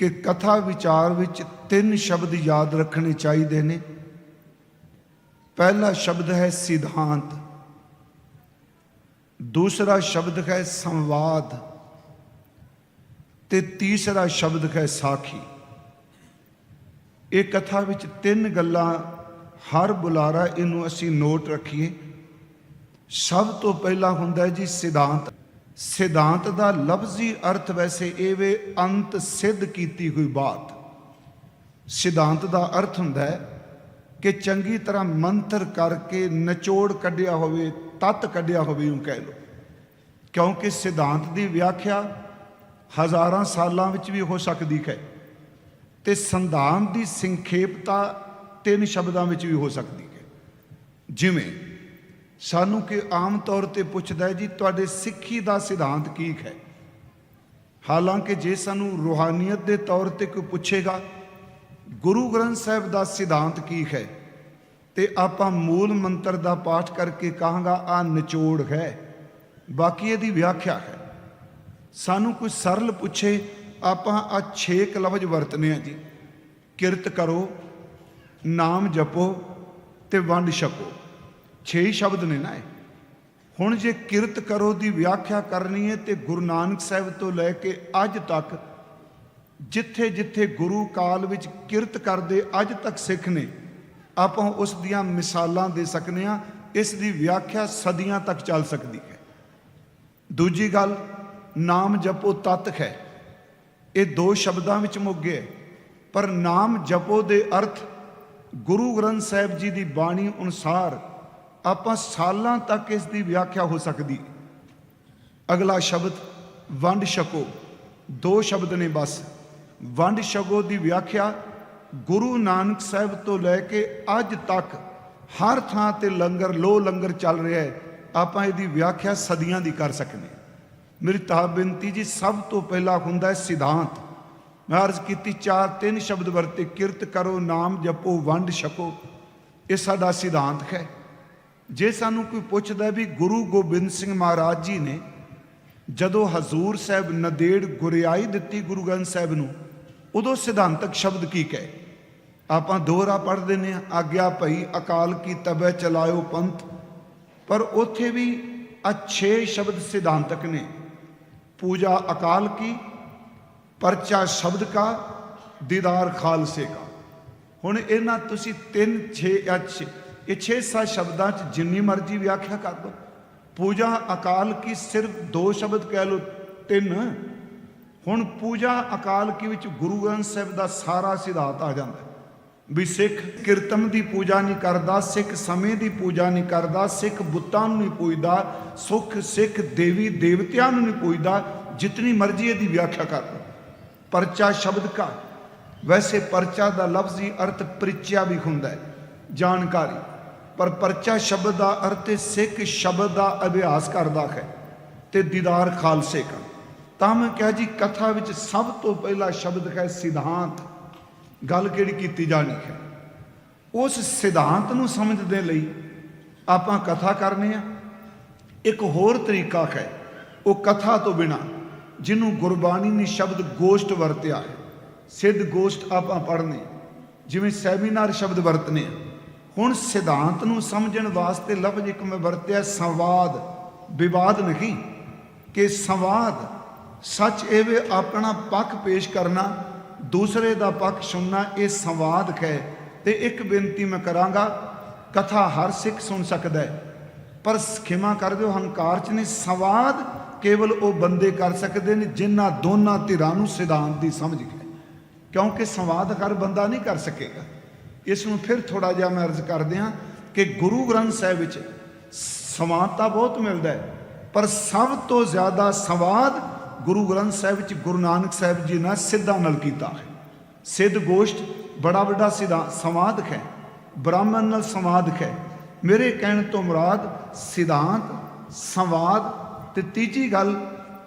ਕਿ ਕਥਾ ਵਿਚਾਰ ਵਿੱਚ ਤਿੰਨ ਸ਼ਬਦ ਯਾਦ ਰੱਖਣੇ ਚਾਹੀਦੇ ਨੇ। ਪਹਿਲਾ ਸ਼ਬਦ ਹੈ ਸਿਧਾਂਤ। ਦੂਸਰਾ ਸ਼ਬਦ ਹੈ ਸੰਵਾਦ। ਤੇ ਤੀਸਰਾ ਸ਼ਬਦ ਹੈ ਸਾਖੀ। ਇਹ ਕਥਾ ਵਿੱਚ ਤਿੰਨ ਗੱਲਾਂ ਹਰ ਬੁਲਾਰਾ ਇਹਨੂੰ ਅਸੀਂ ਨੋਟ ਰੱਖੀਏ। ਸਭ ਤੋਂ ਪਹਿਲਾਂ ਹੁੰਦਾ ਹੈ ਜੀ ਸਿਧਾਂਤ। ਸਿਧਾਂਤ ਦਾ ਲਫ਼ਜ਼ੀ ਅਰਥ ਵੈਸੇ ਇਹ ਵੇ ਅੰਤ ਸਿੱਧ ਕੀਤੀ ਹੋਈ ਬਾਤ। ਸਿਧਾਂਤ ਦਾ ਅਰਥ ਹੁੰਦਾ ਹੈ ਕਿ ਚੰਗੀ ਤਰ੍ਹਾਂ ਮੰਤਰ ਕਰਕੇ ਨਿਚੋੜ ਕੱਢਿਆ ਹੋਵੇ, ਤਤ ਕੱਢਿਆ ਹੋਵੇ ਉਹ ਕਹਿ ਲਓ। ਕਿਉਂਕਿ ਸਿਧਾਂਤ ਦੀ ਵਿਆਖਿਆ ਹਜ਼ਾਰਾਂ ਸਾਲਾਂ ਵਿੱਚ ਵੀ ਹੋ ਸਕਦੀ ਹੈ ਤੇ ਸੰਧਾਨ ਦੀ ਸੰਖੇਪਤਾ ਤਿੰਨ ਸ਼ਬਦਾਂ ਵਿੱਚ ਵੀ ਹੋ ਸਕਦੀ ਹੈ। ਜਿਵੇਂ ਸਾਨੂੰ ਕਿ ਆਮ ਤੌਰ ਤੇ ਪੁੱਛਦਾ ਹੈ ਜੀ, ਤੁਹਾਡੇ ਸਿੱਖੀ ਦਾ ਸਿਧਾਂਤ ਕੀ ਹੈ? ਹਾਲਾਂਕਿ ਜੇ ਸਾਨੂੰ ਰੂਹਾਨੀਅਤ ਦੇ ਤੌਰ ਤੇ ਕੋਈ ਪੁੱਛੇਗਾ, ਗੁਰੂ ਗ੍ਰੰਥ ਸਾਹਿਬ ਦਾ ਸਿਧਾਂਤ ਕੀ ਹੈ, ਤੇ ਆਪਾਂ ਮੂਲ ਮੰਤਰ ਦਾ ਪਾਠ ਕਰਕੇ ਕਹਾਂਗਾ ਆ ਨਿਚੋੜ ਹੈ। ਬਾਕੀ ਇਹਦੀ ਵਿਆਖਿਆ ਹੈ। ਸਾਨੂੰ ਕੋਈ ਸਰਲ ਪੁੱਛੇ, ਆਪਾਂ ਆ ਛੇ ਕੁ ਲਫ਼ਜ਼ ਵਰਤਨੇ ਆ ਜੀ। ਕਿਰਤ ਕਰੋ, ਨਾਮ ਜਪੋ ਤੇ ਵੰਡ ਛਕੋ। ਛੇ ਹੀ ਸ਼ਬਦ ਨੇ ਨਾ ਇਹ। ਹੁਣ ਜੇ ਕਿਰਤ ਕਰੋ ਦੀ ਵਿਆਖਿਆ ਕਰਨੀ ਹੈ ਤੇ ਗੁਰੂ ਨਾਨਕ ਸਾਹਿਬ ਤੋਂ ਲੈ ਕੇ ਅੱਜ ਤੱਕ ਜਿੱਥੇ ਜਿੱਥੇ ਗੁਰੂ ਕਾਲ ਵਿੱਚ ਕਿਰਤ ਕਰਦੇ ਅੱਜ ਤੱਕ ਸਿੱਖ ਨੇ, ਆਪਾਂ ਉਸ ਦੀਆਂ ਮਿਸਾਲਾਂ ਦੇ ਸਕਨੇ ਆ, ਇਸ ਦੀ ਵਿਆਖਿਆ ਸਦੀਆਂ ਤੱਕ ਚੱਲ ਸਕਦੀ ਹੈ। ਦੂਜੀ ਗੱਲ, ਨਾਮ ਜਪੋ ਤਤ ਹੈ। ਇਹ ਦੋ ਸ਼ਬਦਾਂ ਵਿੱਚ ਮੁੱਗੇ ਹੈ। ਪਰ ਨਾਮ ਜਪੋ ਦੇ ਅਰਥ ਗੁਰੂ ਗ੍ਰੰਥ ਸਾਹਿਬ ਜੀ ਦੀ ਬਾਣੀ ਅਨੁਸਾਰ ਆਪਾਂ ਸਾਲਾਂ ਤੱਕ ਇਸ ਦੀ ਵਿਆਖਿਆ ਹੋ ਸਕਦੀ। ਅਗਲਾ ਸ਼ਬਦ, ਵੰਡ ਛਕੋ। ਦੋ ਸ਼ਬਦ ਨੇ ਬਸ। ਵੰਡ ਛਕੋ ਦੀ ਵਿਆਖਿਆ ਗੁਰੂ ਨਾਨਕ ਸਾਹਿਬ ਤੋਂ ਲੈ ਕੇ ਅੱਜ ਤੱਕ ਹਰ ਥਾਂ ਤੇ ਲੰਗਰ ਲੋ ਲੰਗਰ ਚੱਲ ਰਿਹਾ ਹੈ। ਆਪਾਂ ਇਹਦੀ ਵਿਆਖਿਆ ਸਦੀਆਂ ਦੀ ਕਰ ਸਕਦੇ ਮੇਰੀ ਤਾਂ ਬੇਨਤੀ ਜੀ, ਸਭ ਤੋਂ ਪਹਿਲਾਂ ਹੁੰਦਾ ਹੈ ਸਿਧਾਂਤ। ਮੈਂ ਅਰਜ਼ ਕੀਤੀ ਚਾਰ, ਤਿੰਨ ਸ਼ਬਦ ਵਰਤੇ, ਕਿਰਤ ਕਰੋ, ਨਾਮ ਜਪੋ, ਵੰਡ ਛਕੋ। ਇਹ ਸਾਡਾ ਸਿਧਾਂਤ ਹੈ। ਜੇ ਸਾਨੂੰ ਕੋਈ ਪੁੱਛਦਾ ਵੀ ਗੁਰੂ ਗੋਬਿੰਦ ਸਿੰਘ ਮਹਾਰਾਜ ਜੀ ਨੇ ਜਦੋਂ ਹਜ਼ੂਰ ਸਾਹਿਬ ਨਦੇੜ ਗੁਰਿਆਈ ਦਿੱਤੀ ਗੁਰੂ ਗ੍ਰੰਥ ਸਾਹਿਬ ਨੂੰ, ਉਦੋਂ ਸਿਧਾਂਤਕ ਸ਼ਬਦ ਕੀ ਕਹੇ? ਆਪਾਂ ਦੋਹਰਾ ਪੜ੍ਹ ਦਿੰਦੇ ਆ ਆਗਿਆ ਭਈ, ਅਕਾਲ ਕੀ ਤਬੈ ਚਲਾਇਓ ਪੰਥ। ਪਰ ਉੱਥੇ ਵੀ ਅੱਛੇ ਸ਼ਬਦ ਸਿਧਾਂਤਕ ਨੇ। ਪੂਜਾ ਅਕਾਲ ਕੀ, ਪਰਚਾ ਸ਼ਬਦ ਕਾ, ਦੀਦਾਰ ਖਾਲਸੇ ਕਾ। ਹੁਣ ਇਹਨਾਂ ਤੁਸੀਂ 3 6 ਅੱਛ ਇਹ 6 7 ਸ਼ਬਦਾਂ ਚ ਜਿੰਨੀ ਮਰਜ਼ੀ ਵਿਆਖਿਆ ਕਰ ਦੋ ਪੂਜਾ ਅਕਾਲ ਕੀ ਸਿਰਫ ਦੋ ਸ਼ਬਦ ਕਹਿ ਲੋ ਤਿੰਨ। ਹੁਣ ਪੂਜਾ ਅਕਾਲ ਕੀ ਵਿੱਚ ਗੁਰੂ ਗ੍ਰੰਥ ਸਾਹਿਬ ਦਾ ਸਾਰਾ ਸਿਧਾਂਤ ਆ ਜਾਂਦਾ। ਵੀ ਸਿੱਖ ਕੀਰਤਨ ਦੀ ਪੂਜਾ ਨਹੀਂ ਕਰਦਾ, ਸਿੱਖ ਸਮੇਂ ਦੀ ਪੂਜਾ ਨਹੀਂ ਕਰਦਾ, ਸਿੱਖ ਬੁੱਤਾਂ ਨੂੰ ਨਹੀਂ ਪੂਜਦਾ, ਸੁਖ ਸਿੱਖ ਦੇਵੀ ਦੇਵਤਿਆਂ ਨੂੰ ਨਹੀਂ ਪੂਜਦਾ, ਜਿਤਨੀ ਮਰਜ਼ੀ ਇਹਦੀ ਵਿਆਖਿਆ ਕਰ ਲਓ। ਪਰਚਾ ਸ਼ਬਦ ਕਾ। ਵੈਸੇ ਪਰਚਾ ਦਾ ਲਫ਼ਜ਼ੀ ਅਰਥ ਪ੍ਰਿਚਿਆ ਵੀ ਹੁੰਦਾ ਹੈ, ਜਾਣਕਾਰੀ। ਪਰ ਪਰਚਾ ਸ਼ਬਦ ਦਾ ਅਰਥ ਸਿੱਖ ਸ਼ਬਦ ਦਾ ਅਭਿਆਸ ਕਰਦਾ ਹੈ ਤੇ ਦੀਦਾਰ ਖਾਲਸੇ ਕਾ। ਤਾਂ ਮੈਂ ਕਿਹਾ ਜੀ, ਕਥਾ ਵਿੱਚ ਸਭ ਤੋਂ ਪਹਿਲਾ ਸ਼ਬਦ ਹੈ ਸਿਧਾਂਤ। ਗੱਲ ਕਿਹੜੀ ਕੀਤੀ ਜਾਣੀ ਹੈ? ਉਸ ਸਿਧਾਂਤ ਨੂੰ ਸਮਝਣ ਦੇ ਲਈ ਆਪਾਂ ਕਥਾ ਕਰਨੇ ਆ। ਇੱਕ ਹੋਰ ਤਰੀਕਾ ਹੈ, ਉਹ ਕਥਾ ਤੋਂ ਬਿਨਾ ਜਿਹਨੂੰ ਗੁਰਬਾਣੀ ਨੇ ਸ਼ਬਦ ਗੋਸ਼ਟ ਵਰਤਿਆ ਹੈ। ਸਿੱਧ ਗੋਸ਼ਟ ਆਪਾਂ ਪੜ੍ਹਨੇ ਜਿਵੇਂ ਸੈਮੀਨਾਰ ਸ਼ਬਦ ਵਰਤਨੇ ਆ। ਹੁਣ ਸਿਧਾਂਤ ਨੂੰ ਸਮਝਣ ਵਾਸਤੇ ਲਫ਼ਜ਼ ਇੱਕ ਮੈਂ ਵਰਤਿਆ, ਸੰਵਾਦ। ਵਿਵਾਦ ਨਹੀਂ, ਕਿ ਸੰਵਾਦ ਸੱਚ ਇਹ ਆਪਣਾ ਪੱਖ ਪੇਸ਼ ਕਰਨਾ, ਦੂਸਰੇ ਦਾ ਪੱਖ ਸੁਣਨਾ, ਇਹ ਸੰਵਾਦ ਹੈ। ਤੇ ਇੱਕ ਬੇਨਤੀ ਮੈਂ ਕਰਾਂਗਾ, ਕਥਾ ਹਰ ਸਿੱਖ ਸੁਣ ਸਕਦਾ ਹੈ, ਪਰ ਖਿਮਾ ਕਰ ਦਿਓ, ਹੰਕਾਰ ਚ ਨਹੀਂ। ਸੰਵਾਦ ਕੇਵਲ ਉਹ ਬੰਦੇ ਕਰ ਸਕਦੇ ਨੇ ਜਿਨ੍ਹਾਂ ਦੋਨਾਂ ਧਿਰਾਂ ਨੂੰ ਸਿਧਾਂਤ ਦੀ ਸਮਝ ਹੈ। ਕਿਉਂਕਿ ਸੰਵਾਦ ਹਰ ਬੰਦਾ ਨਹੀਂ ਕਰ ਸਕੇਗਾ। ਇਸ ਨੂੰ ਫਿਰ ਥੋੜਾ ਜਿਹਾ ਮੈਂ ਅਰਜ਼ ਕਰ ਦਿਆਂ ਕਿ ਗੁਰੂ ਗ੍ਰੰਥ ਸਾਹਿਬ ਵਿੱਚ ਸੰਵਾਦ ਤਾਂ ਬਹੁਤ ਮਿਲਦਾ ਹੈ, ਪਰ ਸਭ ਤੋਂ ਜ਼ਿਆਦਾ ਸੰਵਾਦ ਗੁਰੂ ਗ੍ਰੰਥ ਸਾਹਿਬ ਵਿੱਚ ਗੁਰੂ ਨਾਨਕ ਸਾਹਿਬ ਜੀ ਨੇ ਸਿੱਧਾ ਨਾਲ ਕੀਤਾ ਹੈ। ਸਿੱਧ ਗੋਸ਼ਟ ਬੜਾ ਵੱਡਾ ਸਿਧਾ ਸੰਵਾਦ ਹੈ, ਬ੍ਰਾਹਮਣ ਨਾਲ ਸੰਵਾਦ ਹੈ। ਮੇਰੇ ਕਹਿਣ ਤੋਂ ਮੁਰਾਦ ਸਿਧਾਂਤ, ਸੰਵਾਦ ਤੇ ਤੀਜੀ ਗੱਲ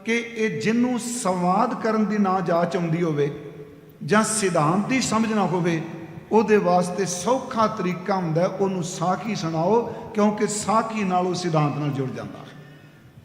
ਕਿ ਇਹ ਜਿਹਨੂੰ ਸੰਵਾਦ ਕਰਨ ਦੀ ਨਾ ਜਾਚ ਆਉਂਦੀ ਹੋਵੇ ਜਾਂ ਸਿਧਾਂਤ ਦੀ ਸਮਝ ਨਾ ਹੋਵੇ ਉਹਦੇ ਵਾਸਤੇ ਸੌਖਾ ਤਰੀਕਾ ਹੁੰਦਾ ਉਹਨੂੰ ਸਾਖੀ ਸੁਣਾਓ, ਕਿਉਂਕਿ ਸਾਖੀ ਨਾਲ ਉਹ ਸਿਧਾਂਤ ਨਾਲ ਜੁੜ ਜਾਂਦਾ।